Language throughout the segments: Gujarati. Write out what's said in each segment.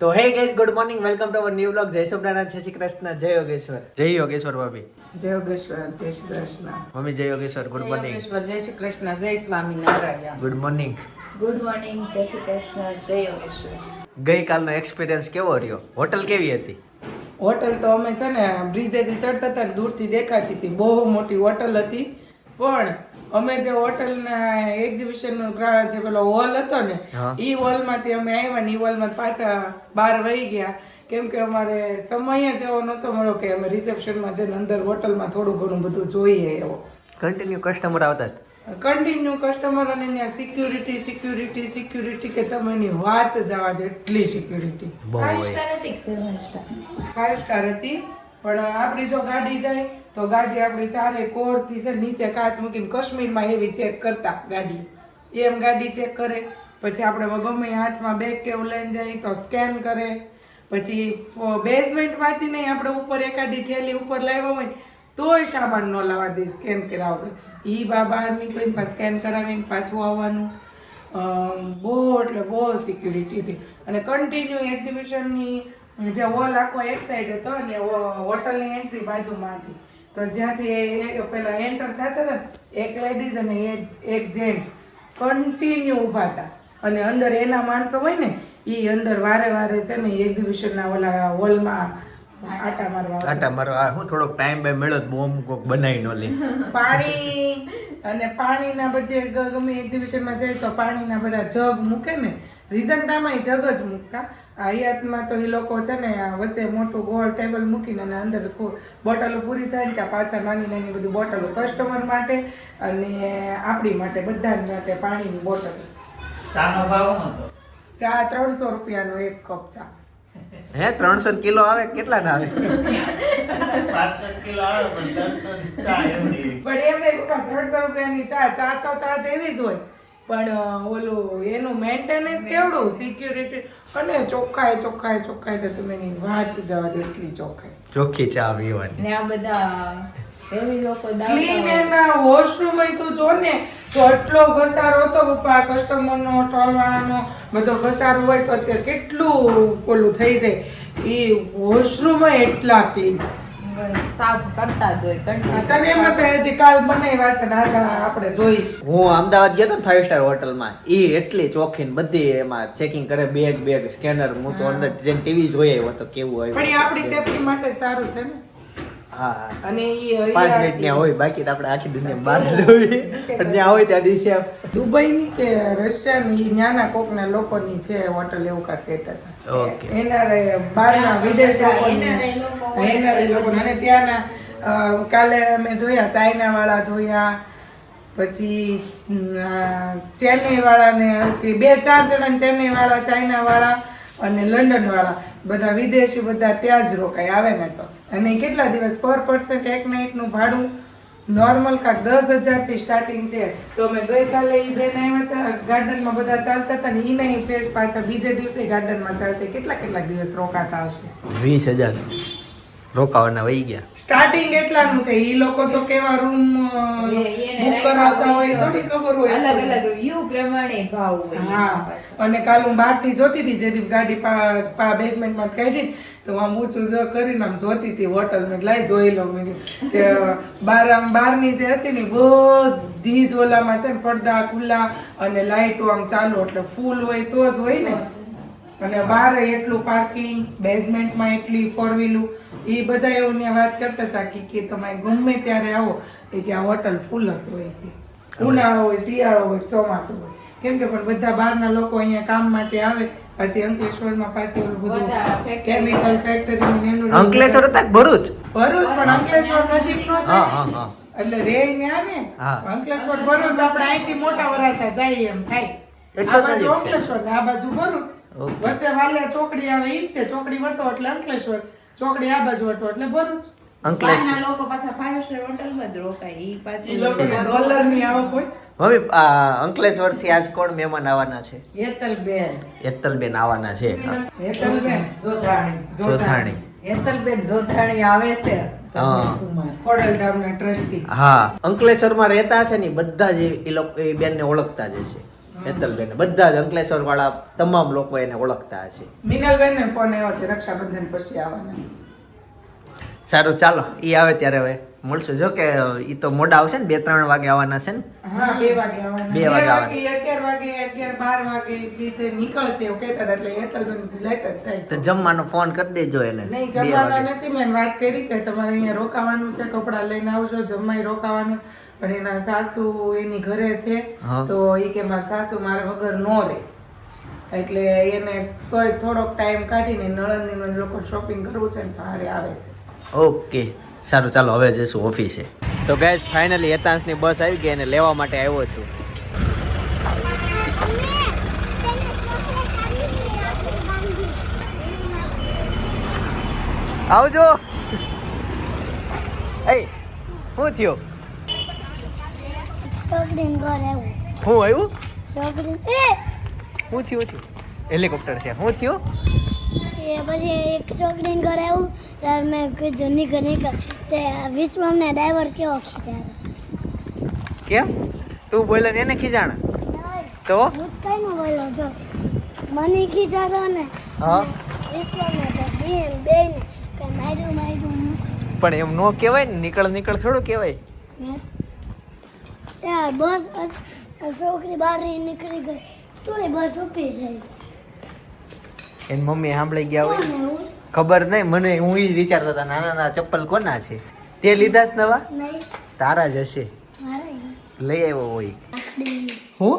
તો hey guys good morning welcome to our new blog જય સોમનાથ જય શ્રી કૃષ્ણ જય યોગેશ્વર. જય યોગેશ્વર ભાભી. જય યોગેશ્વર જય શ્રી કૃષ્ણ. મમ્મી જય યોગેશ્વર ગુડ મોર્નિંગ યોગેશ્વર જય શ્રી કૃષ્ણ જય Swami Narayan good morning good morning જય શ્રી કૃષ્ણ જય યોગેશ્વર. ગઈકાલનો એક્સપિરિયન્સ કેવો રહ્યો? હોટલ કેવી હતી? હોટલ તો અમે છે ને બ્રિજેથી ચડતા હતા ને દૂરથી દેખાતી હતી. બહુ મોટી હોટલ હતી. પણ અમે જે હોટલના એક્ઝિબિશનનો નો જે પેલો હોલ હતો ને. ઈ હોલમાંથી અમે આવ્યા ને ઈ હોલમાં પાછા બહાર વહી ગયા. કેમ કે અમારે સમય જ એવો નહોતો મળ્યો કે અમે રિસેપ્શનમાં જઈને અંદર હોટલમાં થોડું ઘણું બધું જોઈએ એવો. કન્ટિન્યુ કસ્ટમર આવતા કન્ટિન્યુ કસ્ટમર અને ત્યાં સિક્યુરિટી સિક્યુરિટી સિક્યુરિટી કે તમે એની વાત જવા દે એટલી સિક્યુરિટી બહુ ફાઈવ સ્ટાર હતી ફાઇવ સ્ટાર હતી પણ આપણી જો ગાડી જાય તો ગાડી આપણી ચારે કોરથી છે નીચે કાચ મૂકીને કાશ્મીરમાં એવી ચેક કરતા ગાડી. એમ ગાડી ચેક કરે. પછી આપણે ગમે હાથમાં બેગ કેવું લઈને જાય તો સ્કેન કરે. પછી બેઝમેન્ટમાંથી નહીં, આપણે ઉપર એકાદી થેલી ઉપર લાવ્યો હોય તોય સામાન ન લાવવા દે સ્કેન કરાવે એ બા બહાર નીકળીને સ્કેન કરાવીને પાછું આવવાનું. બહુ એટલે બહુ સિક્યુરિટી હતી. અને કન્ટિન્યુ એક્ઝિબિશનની જે હોલ આખો એક સાઈડ હતો અને હોટલની એન્ટ્રી બાજુમાં હતી. તો જ્યાંથી એ- પેલા એન્ટર થતા હતા ને, એક લેડીઝ અને એક- જેન્ટ્સ કન્ટિન્યુ ઊભા હતા. અને અંદર એના માણસો હોય ને એ અંદર વારે વારે છે ને એક્ઝિબિશનના ઓલા હોલમાં આટા મારવા આટા હું થોડોક ટાઈમ બે મળ્યો તો બોમ્બ કોક બનાવી નો લે. પાણી અને પાણીના બધે ગમે એક્ઝિબિશનમાં જાય તો પાણીના બધા જગ મૂકે ને. રિઝન્ટામાં જગ જ મૂકતા. આ હયાતમાં તો એ લોકો છે ને વચ્ચે મોટું ગોળ ટેબલ મૂકીને અને અંદર બોટલો પૂરી થાય ને ત્યાં પાછા નાની નાની બધી બોટલો કસ્ટમર માટે અને આપણી માટે બધા માટે પાણીની બોટલ. ચાનો ભાવ હતો? ચા ત્રણસો રૂપિયાનો એક કપ ચા. હે ત્રણસો કિલો આવે કેટલા ના આવે કિલો આવે પણ ત્રણસો ચા પણ એમ નહીં ત્રણસો રૂપિયાની ચા ચા તો ચા જેવી જ હોય. પણ ઓલું એનું મેન્ટેનન્સ કેવડું? સિક્યુરિટી અને ચોખ્ખાય ચોખ્ખાય ચોખ્ખાય તો તમે એની વાત જવા દો એટલી ચોખ્ખાય ચોખ્ખી ચા પીવાની. ને આ બધા એવી લોકો ક્લીન એના વોશરૂમ તું જો ને તો એટલો ઘસારો હતો પપ્પા કસ્ટમરનો સ્ટોલ વાળાનો બધો ઘસારો હોય તો અત્યારે કેટલું ઓલું થઈ જાય. એ વોશરૂમ એટલા ક્લીન સાફ કરતા જ હોય. તને એમ હતા હજી કાલ બનાવ્યા છે ને આજે આપણે જોઈશ. હું અમદાવાદ ગયો તો ને ફાઈવ સ્ટાર હોટલમાં એ એટલી ચોખ્ખી બધી એમાં ચેકિંગ કરે બેગ બેગ સ્કેનર હું તો અંદર જેમ ટીવી જોઈ આવ્યો તો કેવું પણ એ આપણી સેફટી માટે સારું છે ને. હા અને એ પાંચ મિનિટ ત્યાં હોય બાકી તો આપણે આખી દુનિયા બહાર જ પણ જ્યાં હોય ત્યાં દિવસે દુબઈની કે રશિયાની નાના કોકના લોકોની છે હોટલ એવું કા કહેતા હતા. ઓકે. બહારના વિદેશ લોકો. અને ત્યાંના કાલે અમે જોયા ચાઇના વાળા જોયા પછી ચેન્નઈ વાળાને કે બે ચાર જણા ચેન્નઈ વાળા ચાઇના વાળા અને લંડન વાળા બધા વિદેશી બધા ત્યાં જ રોકાય આવે ને તો અને કેટલા દિવસ પર પર્સન્ટ એક નાઇટનું ભાડું નોર્મલ કાંક દસ હજારથી સ્ટાર્ટિંગ છે. તો અમે ગઈકાલે એ બેન આવ્યા હતા ગાર્ડનમાં બધા ચાલતા હતા ને ઈ નહીં ફેસ પાછા બીજે દિવસે ગાર્ડનમાં ચાલતા, કેટલા કેટલા દિવસ રોકાતા હશે? વીસ હજાર. રોકાવાના વહી ગયા. સ્ટાર્ટિંગ એટલાનું છે ઈ લોકો તો કેવા રૂમ બુક કરાવતા હોય થોડી ખબર હોય અલગ અલગ વ્યૂ પ્રમાણે ભાવ હોય હા અને કાલ હું બહારથી જોતી હતી જેથી ગાડી પા પા બેઝમેન્ટમાં કાઢી તો આમ ઊંચું જો કરીને આમ જોતી હતી હોટલ મેં લાઈ જોઈ લઉં મેં તે બાર આમ બહારની જે હતી ને બધી જ ઓલામાં છે ને પડદા ખુલ્લા અને લાઇટો આમ ચાલુ એટલે ફૂલ હોય તો જ હોય ને. અને બહાર એટલું પાર્કિંગ બેઝમેન્ટમાં એટલી ફોર વ્હીલું એ બધા એવું વાત કરતા હતા કે કે તમે ગમે ત્યારે આવો. એ કે આ હોટલ ફૂલ જ હોય છે. ઉનાળો હોય શિયાળો હોય ચોમાસું હોય. કેમ કે પણ બધા બહારના લોકો અહીંયા કામ માટે આવે. પછી અંકલેશ્વરમાં પાછી ઓલું બધું. કેમિકલ ફેક્ટરી અંકલેશ્વર હતા ભરૂચ. ભરૂચ પણ અંકલેશ્વર નજીક નો હા હા હા. એટલે રે ન્યા ને. અંકલેશ્વર ભરૂચ આપણે અહીંથી મોટા વરાછા જાય એમ થાય. આ બાજુ અંકલેશ્વર ને આ બાજુ ભરૂચ. વચ્ચે વાલે ચોકડી આવે ઈ તે ચોકડી વટો એટલે અંકલેશ્વર. ચોકડી આ બાજુ હતો એટલે ભરૂચ. અંકલેશ્વર. લોકો પાછા ફાઈવ સ્ટાર હોટલમાં જ રોકાય ઈ ઈ પાછું ડોલરની આવક હોય. મમ્મી અંકલેશ્વરથી આજ કોણ મહેમાન આવવાના છે? હેતલબેન. હેતલબેન આવવાના છે હેતલબેન જોધાણી જોધાણી. હેતલબેન જોધાણી આવે છે હા. રમેશકુમાર ટ્રસ્ટી. હા અંકલેશ્વરમાં રહેતા છે ને બધા જ એ લોકો એ બેનને ઓળખતા જ હશે. હેતલબેન બધા જ અંકલેશ્વર વાળા તમામ લોકો એને ઓળખતા હશે. મિનલબેન ને ફોન આવ્યો કે રક્ષાબંધન પછી આવવાના. સારું ચાલો ઈ આવે ત્યારે હવે. મળશું. જો કે ઈ તો મોડા આવશે ને બે ત્રણ વાગે આવવાના છે ને? હા બે વાગે આવવાના. બે વાગે અગિયાર વાગે અગિયાર બાર વાગે એ નીકળશે એવું કહેતા એટલે હેતલબેન લેટ જ થાય. તો જમવાનો ફોન કરી દેજો એને. નહીં જમવાના નથી મેં વાત કરી કે તમારે અહીંયા રોકાવાનું છે કપડાં લઈને આવશો જમવાય રોકાવાનું. પણ એના સાસુ એની ઘરે છે. તો એ કે મારા સાસુ મારા વગર નો રહે. એટલે એને તોય થોડોક ટાઈમ કાઢીને નળંદીમાં લોકો શોપિંગ કરવું છે ને તો હારે આવે છે. ઓકે સારું ચાલો હવે જઈશું ઓફિસે. તો ગાઈસ ફાઇનલી હેતાંશની બસ આવી ગઈ અને લેવા માટે આવ્યો છું. આવજો. એ શું થયું? છોકરીને ઘર આવ્યું હું આવ્યું? છોકરી એ! હું થયું થયું? હેલિકોપ્ટર છે. હું થયું? એ પછી એક છોકરીને ઘર આવ્યું ત્યારે મેં કીધું નીકળ નીકળ. તે વિશ્વમને ડ્રાઈવર કેવો ખીચાડો કેમ? તું બોલે ને એને ખીજાણ. તો? હું કઈ ન બોલો જો. મને ખીજાડો ને હા. વિશ્વને તો બે બેન કે માર્યું માર્યું પણ એમ નો કહેવાય ને નીકળ નીકળ થોડું કહેવાય. ત્યાં બસ છોકરી બહાર નીકળી ગઈ. તોય બસ ઊભી થઈ એની મમ્મી સાંભળી ગયા હોય? ખબર નહીં મને હું એ વિચારતો હતા નાના નાના ચપ્પલ કોના છે? તે લીધા છે નવા? તારા જ હશે. લઈ આવ્યો હોય. હું?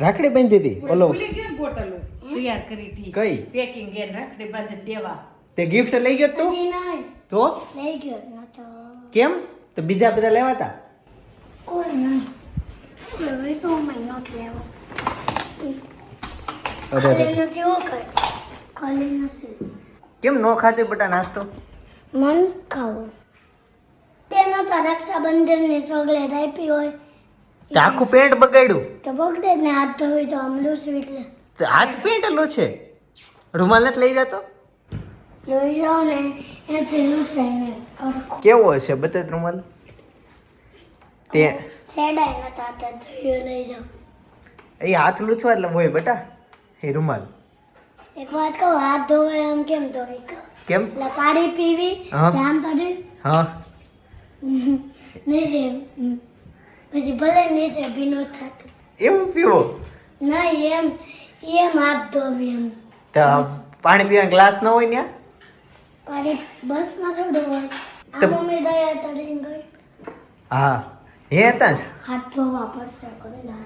રાખડી બાંધી હતી? ઓલો ભૂલી ગયો ને બોટલો તૈયાર કરી હતી. કઈ? પેકિંગ એન રાખડી બાંધી દેવા. તે ગિફ્ટ લઈ ગયો તું? તો? લઈ ગયો તો કેમ? તો બીજા બધા લેવાતા? કોઈ નહીં કોઈ વિશ્વમાં નોટ લેવો ખાલી નથી હો કઈ ખાલી નથી કેમ નો ખાતે બટા નાસ્તો? મન ખાવું. તેનો તો રક્ષાબંધનની ચોકલેટ આપી હોય. તે આખું પેન્ટ બગાડ્યું? તો બગડે ને હાથ ધોવી તો આમ લૂસવી એટલે તો હાથ પેન્ટેલો છે? રૂમાલ નથી લઈ જતો? લઈ જાઓ ને એથી લૂસાઈને કેવો હશે બતા રૂમાલ? તે સેડાઈ નતા ધોઈ લઈ જાઓ. એ હાથ લૂછવા એટલે હોય બેટા એ રૂમાલ. એક વાત કહું હાથ ધોવે એમ કેમ ધોવી કેમ? એટલે પાણી પીવી હા. પડે. હા. નહીં. પછી ભલે નીચે ભીનો થતું. એવું પીવો? નહીં એમ એમ હાથ ધોવી એમ. તો પાણી પીવાનો ગ્લાસ ન હોય ત્યાં પાણી બસમાં થોડું હોય. તો- આ મમ્મી દયા તરીને ગઈ. હા. હે હતા જ. હાથ ધોવા પડશે કરેલા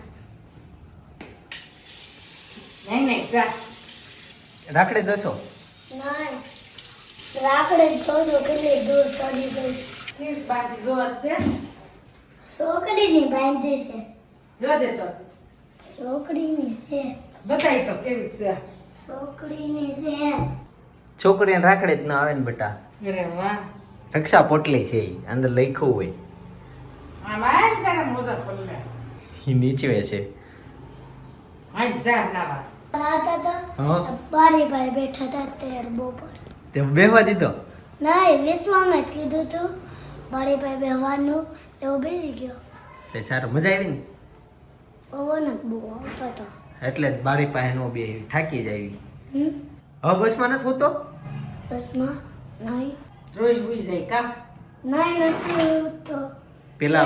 નહીં નહીં જા. રાખડી દસો. નહીં રાકડે થોડું કેટલી દૂર ચડી ગઈ. ફીર બાંધી જો દે. છોકરીની બાંધી છે. જો દે તો. છોકરીની છે. બતાવી તો કેવી છે. છોકરીની છે. છોકરીને રાખડે જ ના આવે ને બટા. અરે વાહ. રક્ષા પોટલી છે. અંદર લખ્યું હોય. છે. બેહવા દીધો? નહીં કીધું તું. બારી ભાઈ બેહવાનું એવો બેસી ગયો. તે સારું મજા આવી ને? પવન જ બહુ આવતો હતો એટલે જ બારી પાસે નો બે થાકી જાય હમ? હવે બસમાં નથી હોતો? બસમાં નહીં. રોજ ભૂઈ જાય કામ? નહીં નથી પેલા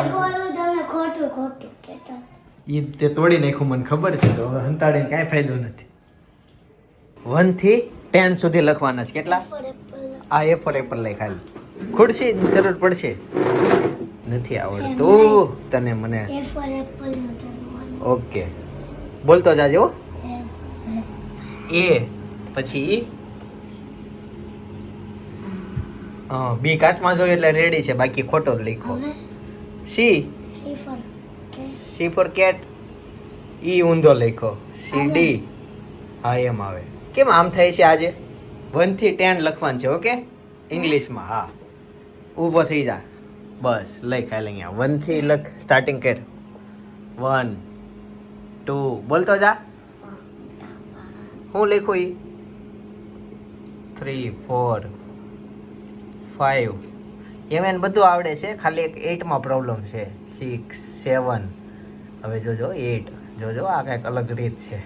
ખોટું ખોટું કહેતા. ઈ તે તોડી નાખ્યું મને ખબર છે તો હવે હંતાડીને કાંઈ ફાયદો નથી. વનથી ટેન સુધી લખવાના છે કેટલા? આ એ ફોર એપલ લઈ ખાલી ખુરશી જરૂર પડશે. નથી આવડતું. તને મને એ ઓકે. બોલતો જાજો એ એ પછી બી કાચમાં જોયું એટલે રેડી છે બાકી ખોટો જ લખો. C C four cat E ઊંધો લખો સી ડી હા એમ આવે. કેમ આમ થાય છે આજે? વનથી ટેન લખવાનું છે ઓકે ઇંગ્લિશમાં હા. ઊભો થઈ જા. બસ લખ હાલ અહીંયા. વનથી લખ સ્ટાર્ટિંગ કર. વન ટુ બોલતો જા. હું લખું ઈ? થ્રી ફોર ફાઇવ એમ એને બધું આવડે છે. ખાલી એક એટમાં પ્રોબ્લેમ છે. સિક્સ સેવન હવે જોજો એટ જોજો આ કંઈક અલગ રીત છે.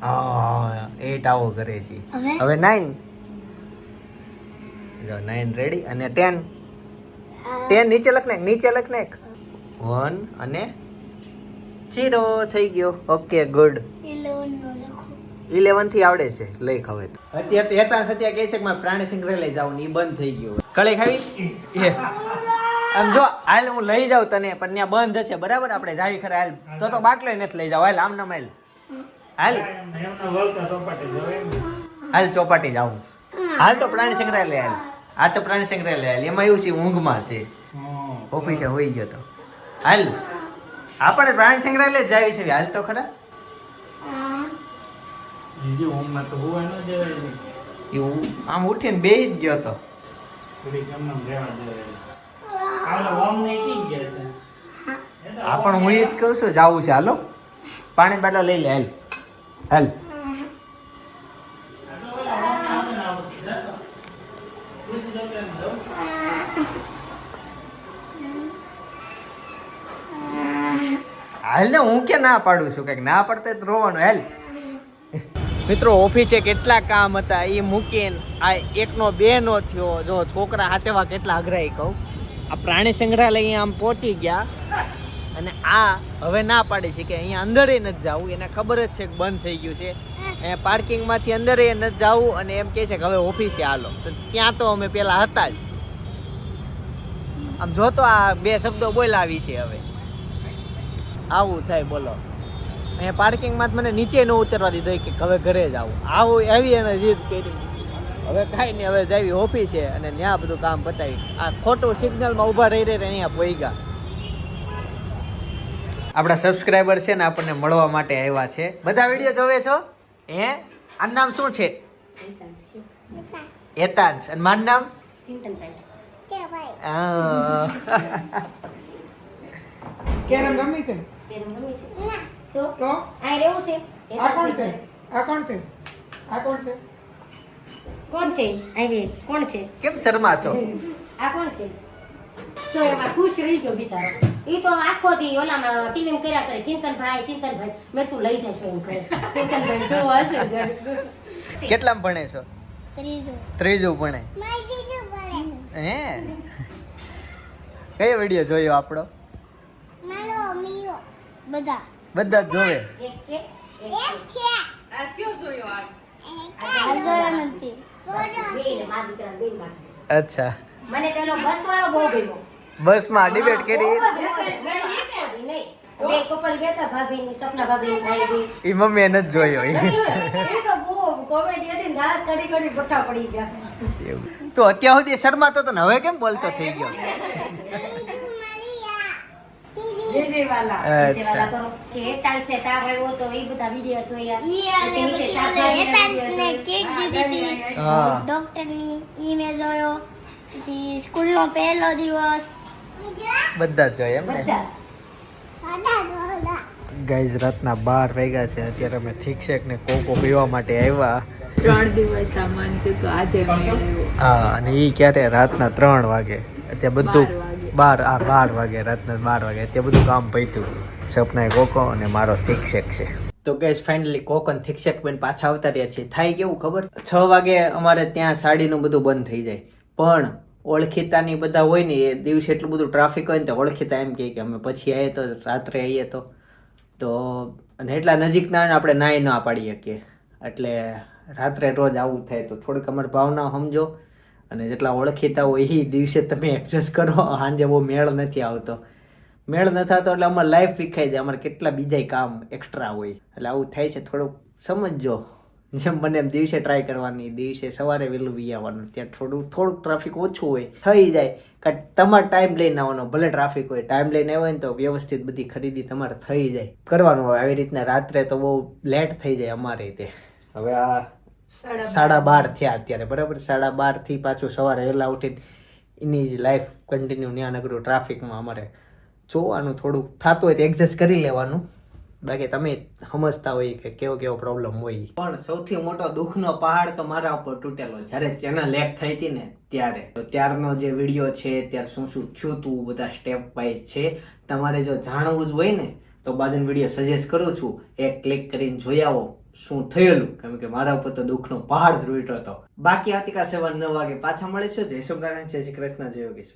હા એટ આવો કરે છે. હવે? નાઇન જો નાઇન રેડી અને ટેન ટેન નીચે લખને નીચે લખ એક. વન અને જીરો થઈ ગયો. ઓકે ગુડ ઇલેવન નો લખો. ઇલેવનથી આવડે છે. લઈ હવે અત્યારે હેતા સત્યા કહે છે કે મારે પ્રાણી સંગ્રહાલય જવું ને એ બંધ થઈ ગયું. કળી ખાવી? આમ જો હાલ હું લઈ જાઉં તને પણ ત્યાં બંધ હશે બરાબર? આપણે જાવી ખરા હાલ. તો તો બાટલો નથી લઈ જાવ હાલ આમ ના હાલ હાલ. હાલ ચોપાટી જાઉં હાલ તો પ્રાણી સંગ્રહાલય હાલ. આ તો પ્રાણી સંગ્રહાલય હાલ. એમાં એવું છે ઊંઘમાં છે. ઓફિસે હોઈ ગયો તો. હાલ. આપણે પ્રાણી સંગ્રહાલય જ જાવી છે. હાલ તો ખરા. બીજી ઊંઘમાં તો હોવા ન જવાય એવું આમ ઉઠીને બેહી જ ગયો તો. પણ હું એ જ કહું છું, જાવું છે. હાલો. પાણી બાટલા લઈ લે, હાલ. હાલ? હાલ ને હું કે ના પાડું છું? કંઈક ના પડતા રોવાનું. હાલ. મિત્રો ઓફિસે કેટલા કામ હતા એ મૂકીને આ એકનો બે નો થયો. જો છોકરા હાચવા કેટલા અઘરાઈ કહું. આ પ્રાણી સંગ્રહાલય આમ પહોંચી ગયા અને આ હવે ના પાડે છે કે અહીંયા અંદર એ નથી જવું. એને ખબર જ છે કે બંધ થઈ ગયું છે. અહીંયા પાર્કિંગમાંથી અંદર એ નથી જવું અને એમ કહે છે કે હવે ઓફિસે હાલો. તો ત્યાં તો અમે પહેલાં હતા જ. આમ જો તો આ બે શબ્દો બોલાવી છે હવે. આવું થાય બોલો. અહીંયા પાર્કિંગમાં જ મને નીચે ન ઉતરવા દીધો કે હવે ઘરે જ આવું. આવું એવી એને જીદ કરી. હવે કાંઈ નહીં હવે જાવી છે અને ત્યાં બધું કામ પતાવી. આ ખોટું સિગ્નલમાં ઊભા રહી રહીને અહીંયા પોઈગા આપણા સબસ્ક્રાઈબર છે ને આપણને મળવા માટે આવ્યા છે. બધા વીડિયો જોવે છો? હે? આનું નામ શું છે? એતાંશ અને મારું નામ? કેરમ રમી છે? કેરમ રમી છે? તો તો? આ રહેવું છે? આ કોણ છે? આ કોણ છે? આ કોણ છે? કોણ છે? અહીં કોણ છે? કેમ શરમાશો આ કોણ છે? તો એમાં ખુશ રહી ગયો બિચારો. એ તો આખો દી ઓલામાં ટીવી કર્યા કરે ચિંતન ભાઈ ચિંતન ભાઈ મેં તું લઈ જશો એમ કહે. ચિંતનભાઈ જો હશે કેટલામ ભણે છો? ત્રીજું. ત્રીજું ભણે. હે? કયો વિડિયો જોયો આપણો? મારો મીરો બધા. બધા જ જોવે. અચ્છા. મને તેનો બસ વાળો બહુ ગમ્યો. ડિબેટ કરી? મોજ. મેં દી નહીં. બે કપલ ગયા ભાભીની સપના જોયો એ તો બહુ કોમેડી હતી ને રાત કડી કડી બઠ્ઠા પડી ગયા. તો અત્યાર સુધી શરમાતો તો ને હવે કેમ બોલતો થઈ ગયો? હેતાંશ ને પહેલો દિવસ. બધા જ જોઈએ એમ ને બધા. ગાઈઝ રાતના બાર વાગ્યા છે. અત્યારે અમે થીક શેક ને કોકો પીવા માટે આવ્યા. ત્રણ દિવસ સામાન તો આજે હા અને એ ક્યારે? રાતના ત્રણ વાગે. અત્યારે બધું બાર, આ બાર વાગે, રાતના બાર વાગે તે બધું કામ પૈતું સપનાએ કોકો અને મારો થિકશેક છે. તો ગેસ ફાઇનલી કોકો અને થીક શેક બેન પાછા આવતા રહ્યા છે થાય કેવું ખબર? છ વાગે અમારે ત્યાં સાડીનું બધું બંધ થઈ જાય. પણ ઓળખીતાની બધા હોય ને, એ દિવસે એટલું બધું ટ્રાફિક હોય ને, તો ઓળખીતા એમ કહે કે અમે પછી આવીએ તો, રાત્રે આવીએ તો. તો, અને એટલા નજીકના આપણે નાય ના પાડી શકીએ. એટલે રાત્રે રોજ આવું થાય તો થોડીક અમારી ભાવના સમજો. અને જેટલા ઓળખીતા હોય એ દિવસે તમે એડજસ્ટ કરો. સાંજે બહુ મેળ નથી આવતો. મેળ ન થતો એટલે અમારે લાઈફ વિખાઈ જાય. અમારે કેટલા બીજાય કામ એક્સ્ટ્રા હોય. એટલે આવું થાય છે. થોડુંક સમજજો. જેમ બને એમ દિવસે ટ્રાય કરવાની, દિવસે સવારે વહેલું વી આવવાનું. ત્યાં થોડું, થોડુંક ટ્રાફિક ઓછું હોય, થઈ જાય. કે તમારે ટાઈમ લઈને આવવાનો. ભલે ટ્રાફિક હોય. ટાઈમ લઈને આવ્યો ને તો વ્યવસ્થિત બધી ખરીદી તમારે થઈ જાય. કરવાનું હોય. આવી રીતના રાત્રે તો બહુ લેટ થઈ જાય અમારે તે. હવે આ સાડા બાર. થયા અત્યારે બરાબર? સાડા બારથી પાછું સવારે વહેલા ઉઠીને એની જ લાઈફ કન્ટિન્યુ ત્યાં નકરું ટ્રાફિકમાં અમારે જોવાનું થોડુંક થતું હોય તો એડજસ્ટ કરી લેવાનું. બાકી તમે સમજતા હોય કે કેવો કેવો પ્રોબ્લેમ હોય પણ સૌથી મોટો દુઃખનો પહાડ તો મારા ઉપર તૂટેલો જ્યારે ચેનલ એક થઈ હતી ને ત્યારે તો ત્યારનો જે વીડિયો છે ત્યારે શું શું થયું હતું બધા સ્ટેપ વાઇઝ છે. તમારે જો જાણવું જ હોય ને તો બાજન વીડિયો સજેસ્ટ કરું છું, એક ક્લિક કરીને જોઈ આવો શું થયેલું. કેમ કે મારા ઉપર તો દુઃખનો પહાડ ધ્રુવીટો હતો બાકી આવતીકાલ સવાર નવ વાગે પાછા મળીશું. જય સોમનારાયણ જય શ્રી કૃષ્ણ, જય યોગેશ્વર.